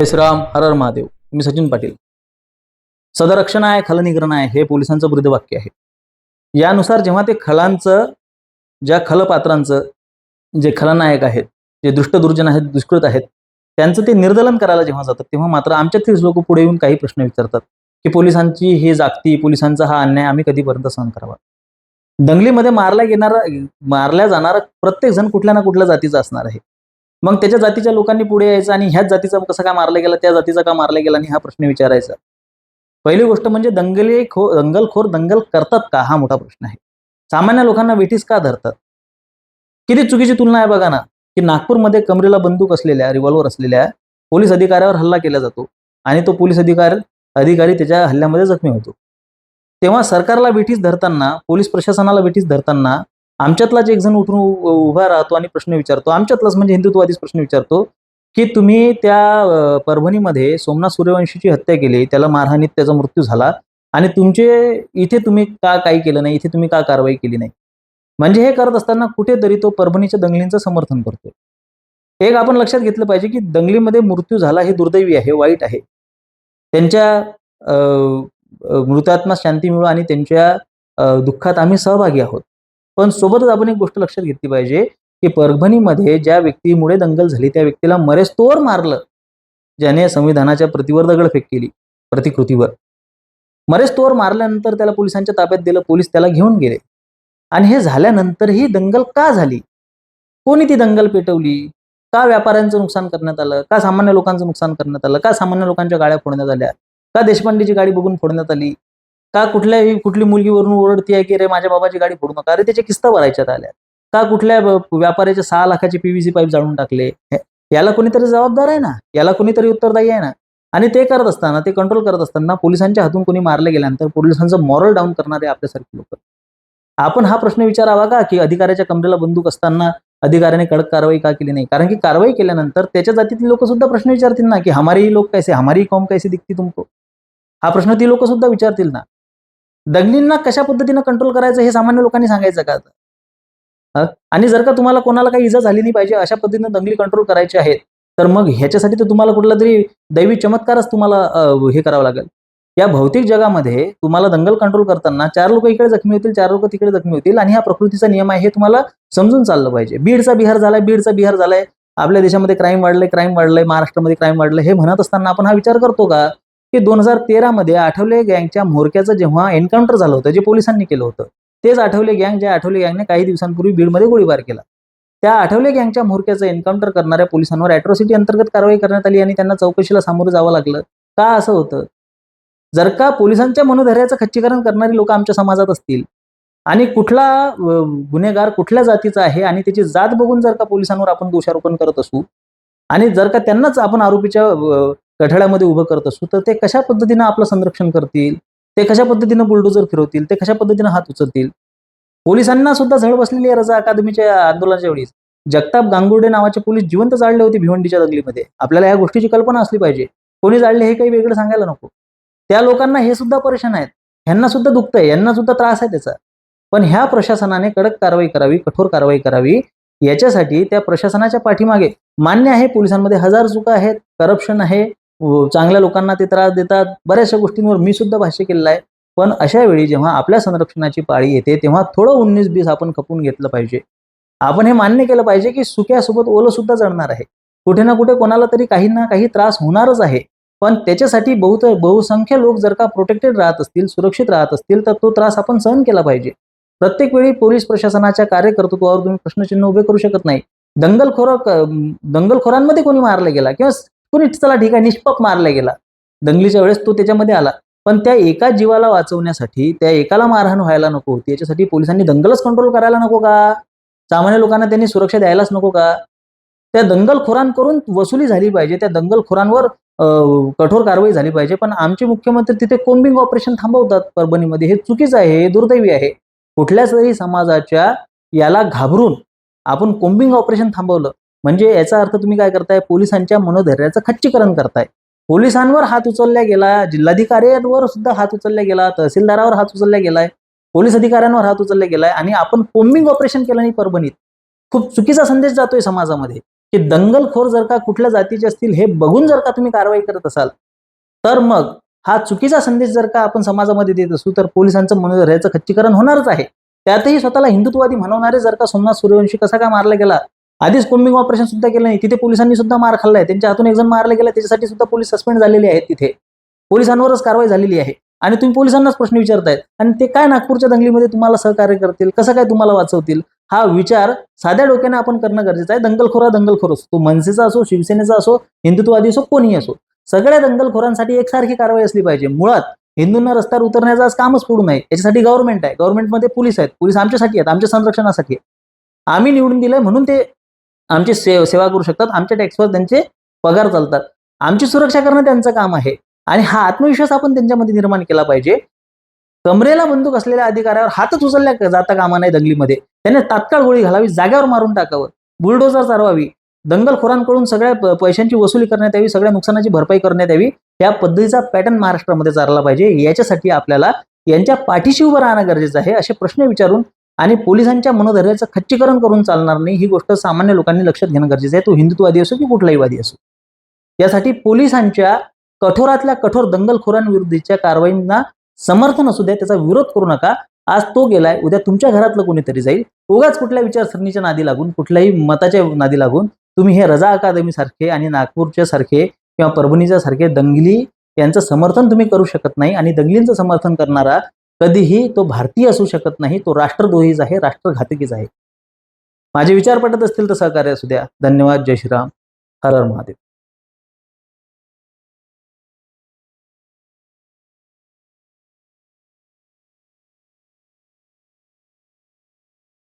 जय श्रीराम हर हर महादेव. मी सचिन पाटील. सदरक्षण आहे खलनिग्रहण आहे हे पोलिसांचं ब्रीदवाक्य आहे. यानुसार जेव्हा ते खलांचं ज्या खलपात्रांचं जे खलनायक आहेत जे दुष्ट दुर्जन आहेत दुष्कृत आहेत त्यांचं ते निर्दलन करायला जेव्हा जातात तेव्हा मात्र आमच्यातलीच लोक पुढे येऊन काही प्रश्न विचारतात की पोलिसांची ही जागती पोलिसांचा हा अन्याय आम्ही कधीपर्यंत सहन करावा? दंगलीमध्ये मारला येणारा मारल्या जाणारा प्रत्येक जण कुठल्या ना कुठल्या जातीचा असणार आहे. मग त्याच्या जातीच्या लोकांनी पुढे यायचं आणि ह्याच जातीचा कसा का मारला गेला त्या जातीचा का मारला गेला आणि हा प्रश्न विचारायचा. पहिली गोष्ट म्हणजे दंगली खो दंगलखोर दंगल करतात का? हा मोठा प्रश्न आहे. सामान्य लोकांना वेठीस का धरतात? किती चुकीची तुलना आहे बघा ना की नागपूरमध्ये कमरेला बंदूक असलेल्या रिव्हॉल्वर असलेल्या पोलीस अधिकाऱ्यावर हल्ला केला जातो आणि तो पोलीस अधिकार अधिकारी त्याच्या हल्ल्यामध्ये जखमी होतो. तेव्हा सरकारला वेठीस धरताना पोलीस प्रशासनाला वेठीस धरताना आमच्यातलाच एक जण उठून उभा राहतो आणि प्रश्न विचारतो. आमच्यातलाच म्हणजे हिंदुत्ववादीच प्रश्न विचारतो की तुम्ही त्या परभणीमध्ये सोमनाथ सूर्यवंशीची हत्या केली त्याला मारहाणीत त्याचा मृत्यू झाला आणि तुमचे इथे तुम्ही का काही केलं नाही इथे तुम्ही का कारवाई केली नाही? म्हणजे हे करत असताना कुठेतरी तो परभणीच्या दंगलींचं समर्थन करतो एक आपण लक्षात घेतलं पाहिजे की दंगलीमध्ये मृत्यू झाला हे दुर्दैवी आहे वाईट आहे. त्यांच्या मृतात्मा शांती मिळो आणि त्यांच्या दुःखात आम्ही सहभागी आहोत. पण सोबतच आपण एक गोष्ट लक्षात घेतली पाहिजे की परभणीमध्ये ज्या व्यक्तीमुळे दंगल झाली त्या व्यक्तीला मरेस्तोवर मारलं ज्याने संविधानाच्या प्रतिवर दगडफेक केली प्रतिकृतीवर. मरेस्तोवर मारल्यानंतर त्याला पोलिसांच्या ताब्यात दिलं पोलीस त्याला घेऊन गेले. आणि हे झाल्यानंतरही दंगल का झाली? कोणी ती दंगल पेटवली? का व्यापाऱ्यांचं नुकसान करण्यात आलं? का सामान्य लोकांचं नुकसान करण्यात आलं? का सामान्य लोकांच्या गाड्या फोडण्यात आल्या? का देशपांडेची गाडी बघून फोडण्यात आली? का कुठल्याही कुठली मुलगी वरून ओरडती आहे की रे माझ्या बाबाची गाडी फोडू नका? अरे त्याच्या किस्ता भरायच्यात आल्या का कुठल्या व्यापाऱ्याच्या सहा लाखाचे पीव्हीसी पाईप जाळून टाकले? याला कोणीतरी जबाबदार आहे ना? याला कोणीतरी उत्तरदायी आहे ना? आणि ते करत असताना ते कंट्रोल करत असताना पोलिसांच्या हातून कोणी मारले गेल्यानंतर पोलिसांचं मॉरल डाऊन करणारे आपल्यासारखे लोक. आपण हा प्रश्न विचारावा का? की अधिकाऱ्याच्या कमरेला बंदूक असताना अधिकाऱ्याने कडक कारवाई का केली नाही? कारण की कारवाई केल्यानंतर त्याच्या जातीतले लोक सुद्धा प्रश्न विचारतील ना की हमारी लोक कैसे हमारी कॉम कैसे दिखती तुमको? हा प्रश्न ती लोक सुद्धा विचारतील ना. दंगलींना कशा पद्धतीनं कंट्रोल करायचं हे सामान्य लोकांनी सांगायचं का आता? आणि जर का तुम्हाला कोणाला काही इजा झाली नाही पाहिजे अशा पद्धतीनं दंगली कंट्रोल करायचे आहेत तर मग ह्याच्यासाठी तर तुम्हाला कुठला तरी दैवी चमत्कारच तुम्हाला हे करावं लागेल. या भौतिक जगामध्ये तुम्हाला दंगल कंट्रोल करताना चार लोक इकडे जखमी होतील चार लोक तिकडे जखमी होतील आणि हा प्रकृतीचा नियम आहे हे तुम्हाला समजून चाललं पाहिजे. बीडचा बिहार झालाय बीडचा बिहार झालाय. आपल्या देशामध्ये क्राईम वाढलंय क्राईम वाढलंय महाराष्ट्रामध्ये क्राईम वाढलंय हे म्हणत असताना आपण हा विचार करतो का? की दोन हजार तेरामध्ये आठवले गँगच्या म्होरक्याचं जेव्हा एन्काउंटर झालं होतं जे पोलिसांनी केलं होतं तेच आठवले गँग ज्या आठवले गँगने काही दिवसांपूर्वी बीडमध्ये गोळीबार केला. त्या आठवले गँगच्या म्होरक्याचं एन्काउंटर करणाऱ्या पोलिसांवर अॅट्रॉसिटी अंतर्गत कारवाई करण्यात आली आणि त्यांना चौकशीला सामोरं जावं लागलं. का असं होतं? जर का पोलिसांच्या मनोधैर्याचं खच्चीकरण करणारी लोक आमच्या समाजात असतील आणि कुठला गुन्हेगार कुठल्या जातीचा आहे आणि त्याची जात बघून जर का पोलिसांवर आपण दोषारोपण करत असू आणि जर का त्यांनाच आपण आरोपीच्या अ, कठड्यामध्ये उभं करत असू तर ते कशा पद्धतीनं आपलं संरक्षण करतील? ते कशा पद्धतीनं बुलडोजर फिरवतील? ते कशा पद्धतीनं हात उचलतील? पोलिसांना सुद्धा झळ बसलेली आहे रजा अकादमीच्या आंदोलनाच्या वेळी जगताप गांगुर्डे नावाचे पोलीस जिवंत जाळले होते भिवंडीच्या दंगलीमध्ये. आपल्याला या गोष्टीची कल्पना असली पाहिजे. कोणी जाळले हे काही वेगळं सांगायला नको. त्या लोकांना हे सुद्धा परेशान आहेत. ह्यांना सुद्धा दुखतंय. यांना सुद्धा त्रास आहे त्याचा. पण ह्या प्रशासनाने कडक कारवाई करावी कठोर कारवाई करावी. याच्यासाठी त्या प्रशासनाच्या पाठीमागे मान्य आहे पोलिसांमध्ये हजार चुका आहेत करप्शन आहे. चांगल्या लोकांना ते त्रास देतात. बऱ्याचशा गोष्टींवर मी सुद्धा भाष्य केलेलं आहे. पण अशा वेळी जेव्हा आपल्या संरक्षणाची पाळी येते तेव्हा थोडं उन्नीस बीस आपण खपून घेतलं पाहिजे. आपण हे मान्य केलं पाहिजे की सुक्यासोबत ओलं सुद्धा चढणार आहे. कुठे ना कुठे कोणाला तरी काही ना काही त्रास होणारच आहे. पण त्याच्यासाठी बहुत बहुसंख्य लोक जर का प्रोटेक्टेड राहत असतील सुरक्षित राहत असतील तर तो त्रास आपण सहन केला पाहिजे. प्रत्येक वेळी पोलीस प्रशासनाच्या कार्यकर्तृत्वावर तुम्ही प्रश्नचिन्ह उभे करू शकत नाही. दंगलखोर दंगलखोरांमध्ये कोणी मारला गेला किंवा कुणी चला ठीक आहे निष्पाप मारला गेला. दंगलीच्या वेळेस तो त्याच्यामध्ये आला. पण त्या एका जीवाला वाचवण्यासाठी त्या एकाला मारहाण व्हायला नको. होती याच्यासाठी पोलिसांनी दंगलच कंट्रोल करायला नको का? सामान्य लोकांना त्यांनी सुरक्षा द्यायलाच नको का? त्या दंगलखोरांकडून वसुली झाली पाहिजे. त्या दंगलखोरांवर कठोर कारवाई झाली पाहिजे. पण आमचे मुख्यमंत्री तिथे कोम्बिंग ऑपरेशन थांबवतात परभणीमध्ये. हे चुकीचं आहे हे दुर्दैवी आहे. कुठल्याच समाजाच्या याला घाबरून आपण कोम्बिंग ऑपरेशन थांबवलं. म्हणजे याचा अर्थ तुम्ही काय करताय? पोलिसांच्या मनोधैर्याचं खच्चीकरण करताय. पोलिसांवर हात उचलला गेला जिल्हाधिकाऱ्यांवर सुद्धा हात उचलला गेला तहसीलदारावर हात उचलला गेलाय पोलीस अधिकाऱ्यांवर हात उचलला गेलाय आणि आपण कोम्बिंग ऑपरेशन केलं नाही परभणीत. खूप चुकीचा संदेश जातोय समाजामध्ये की दंगलखोर जर का कुठल्या जातीचे असतील हे बघून जर का तुम्ही कारवाई करत असाल तर मग हा चुकीचा संदेश जर का आपण समाजामध्ये देत असू तर पोलिसांचं मनोधैर्याचं खच्चीकरण होणारच आहे. त्यातही स्वतःला हिंदुत्ववादी म्हणवणारे जर का सोमनाथ सूर्यवंशी कसा काय मारला गेला आधीच कोम्बिंग ऑपरेशन सुद्धा केलं नाही. तिथे पोलिसांनी सुद्धा मार खाल्लाय. त्यांच्या हातून एक जण मारला गेला त्याच्यासाठी सुद्धा पोलीस सस्पेंड झालेले आहेत तिथे. पोलिसांवरच कारवाई झालेली आहे. आणि तुम्ही पोलिसांनाच प्रश्न विचारतायत. आणि ते काय नागपूरच्या दंगलीमध्ये तुम्हाला सहकार्य करतील? कसं काय तुम्हाला वाचवतील? हा विचार साध्या डोक्याने आपण करणं गरजेचं आहे. दंगलखोरा दंगलखोर असो तो मनसेचा असो शिवसेनेचा असो हिंदुत्ववादी असो कोणीही असो. सगळ्या दंगलखोरांसाठी एकसारखी कारवाई असली पाहिजे. मुळात हिंदूंना रस्त्यावर उतरण्याचं आज कामच पडू नये याच्यासाठी गव्हर्नमेंट आहे. गव्हर्नमेंटमध्ये पोलीस आहेत. पोलीस आमच्यासाठी आहेत. आमच्या संरक्षणासाठी आहे आम्ही निवडून दिलंय म्हणून ते आमची से सेवा करू शकतात. आमच्या टॅक्सवर त्यांचे पगार चालतात. आमची सुरक्षा करणं त्यांचं काम आहे. आणि हा आत्मविश्वास आपण त्यांच्यामध्ये निर्माण केला पाहिजे. कमरेला बंदूक असलेल्या अधिकाऱ्यावर हातच उचलल्या जाता कामा नाही दंगलीमध्ये. त्याने तात्काळ गोळी घालावी जाग्यावर मारून टाकावं. बुलडोजर चालवावी दंगलखोरांकडून सगळ्या प- पैशांची वसुली करण्यात यावी सगळ्या नुकसानाची भरपाई करण्यात यावी. या पद्धतीचा पॅटर्न महाराष्ट्रामध्ये चालला पाहिजे. याच्यासाठी आपल्याला यांच्या पाठीशी उभं राहणं गरजेचं आहे असे प्रश्न विचारून आणि पोलिसांच्या मनोधैर्याचं खच्चीकरण करून चालणार नाही ही गोष्ट सामान्य लोकांनी लक्षात घेणं गरजेचं आहे. तो हिंदुत्ववादी असो की कुठलाही वादी असो. यासाठी पोलिसांच्या कठोरातल्या कठोर दंगलखोरांविरुद्धच्या कारवाईंना समर्थन असू द्या त्याचा विरोध करू नका. आज तो गेलाय उद्या तुमच्या घरातलं कोणीतरी जाईल. उगाच कुठल्या विचारसरणीच्या नादी लागून कुठल्याही मताच्या नादी लागून तुम्ही हे रजा अकादमी सारखे आणि नागपूरच्या सारखे किंवा परभणीच्या सारखे दंगली यांचं समर्थन तुम्ही करू शकत नाही आणि दंगलींचं समर्थन करणारा कधीही तो भारतीय असू शकत नाही तो राष्ट्रद्रोहीच आहे राष्ट्रघातकीच आहे. माझे विचार पटत असतील तर सहकार्य असू द्या. धन्यवाद. जय श्रीराम. हर हर महादेव.